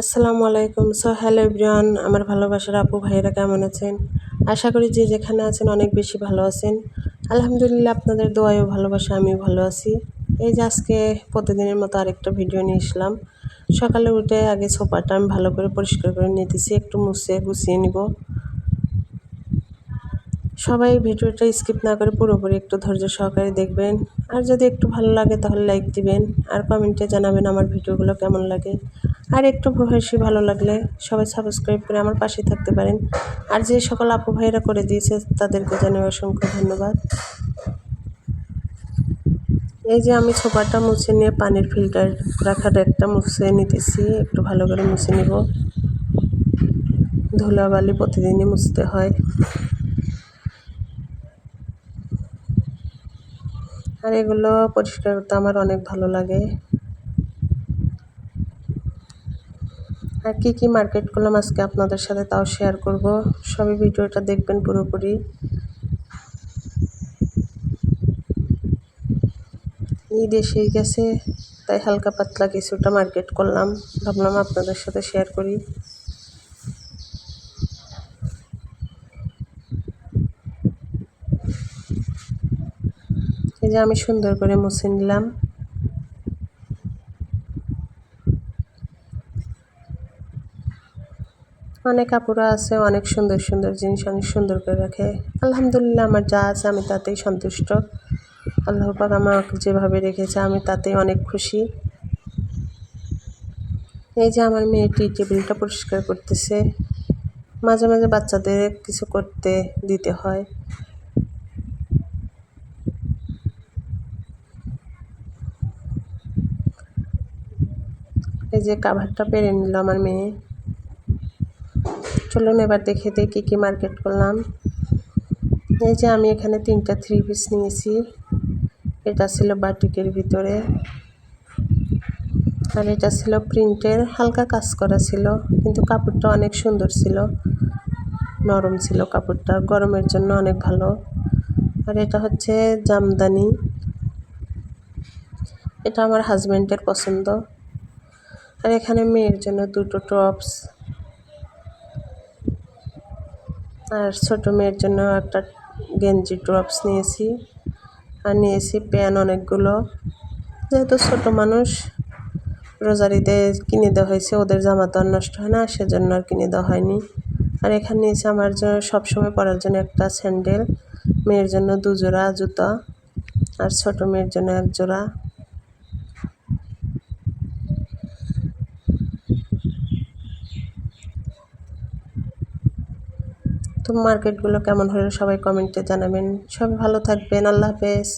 আসসালামু আলাইকুম। So hello everyone আমার ভালোবাসার আপু ভাইয়েরা কেমন আছেন? আশা করি যে যেখানে আছেন অনেক বেশি ভালো আছেন। আলহামদুলিল্লাহ আপনাদের দোয়ায়ও ভালোবাসা আমিও ভালো আছি। এই যে আজকে প্রতিদিনের মতো আরেকটা ভিডিও নিয়ে এসলাম। সকালে উঠে আগে সোফাটা আমি ভালো করে পরিষ্কার করে নিতেছি, একটু মুছে গুছিয়ে নিব। সবাই ভিডিওটা স্কিপ না করে পুরোপুরি একটু ধৈর্য সহকারে দেখবেন। আর যদি একটু ভালো লাগে তাহলে লাইক দিবেন। আর কমেন্টে জানাবেন আমার ভিডিওগুলো কেমন লাগে। আর একটু বেশি ভালো লাগলে সবাই সাবস্ক্রাইব করে আমার পাশে থাকতে পারেন। আর যে সকল আপু ভাইরা করে দিয়েছে তাদেরকে জানাই অসংখ্য ধন্যবাদ। এই যে আমি ছোপাটা মুছে নিয়ে পানির ফিল্টার রাখার একটা মুছে নিতেছি, একটু ভালো করে মুছে নিব। ধুলাবালি প্রতিদিনই মুছতে হয়। আর এগুলো পরিষ্কার করতে আমার অনেক ভালো লাগে। আর কী কী মার্কেট করলাম আজকে আপনাদের সাথে তাও শেয়ার করব। সবই ভিডিওটা দেখবেন পুরোপুরি। ঈদ এসেই গেছে, তাই হালকা পাতলা কিছুটা মার্কেট করলাম। ভাবলাম আপনাদের সাথে শেয়ার করি। এই যে আমি সুন্দর করে মুছে নিলাম। অনেক আপুরা আছে, অনেক সুন্দর সুন্দর জিনিস অনেক সুন্দর করে রাখে। আলহামদুলিল্লাহ আমার যা আছে আমি তাতেই সন্তুষ্ট। আল্লাহ পাক আমাকে যেভাবে রেখেছে আমি তাতেই অনেক খুশি। এই যে আমার মেয়ে টি টেবিলটা পরিষ্কার করতেছে। মাঝে মাঝে বাচ্চাদের কিছু করতে দিতে হয়। এই যে কাভারটা পেরে নিল আমার মেয়ে। চলুন এবার দেখে দিই কী কী মার্কেট করলাম। এই যে আমি এখানে তিনটা থ্রি পিস নিয়েছি। এটা ছিল বাটিকের ভিতরে। আর এটা ছিল প্রিন্টের হালকা কাজ করা ছিল, কিন্তু কাপড়টা অনেক সুন্দর ছিল। নরম ছিল কাপড়টা, গরমের জন্য অনেক ভালো। আর এটা হচ্ছে জামদানি। এটা আমার হাজব্যান্ডের পছন্দ। আর এখানে মেয়ের জন্য দুটো টপস আর ছোটো মেয়ের জন্য একটা গেঞ্জি ড্রপস নিয়েছি। আর নিয়েছি প্যান অনেকগুলো। যেহেতু ছোটো মানুষ, রোজারিতে কিনে দেওয়া হয়েছে, ওদের জামা তো নষ্ট হয় না, সেজন্য আর কিনে দেওয়া হয়নি। আর এখানে নিয়েছে আমার জন্য সবসময় পরার জন্য একটা স্যান্ডেল, মেয়ের জন্য দুজোড়া জুতা, আর ছোটো মেয়ের জন্য এক জোড়া তো মার্কেটগুলো কেমন হলো সবাই কমেন্টে জানাবেন। সবাই ভালো থাকবেন আল্লাহ হাফেজ।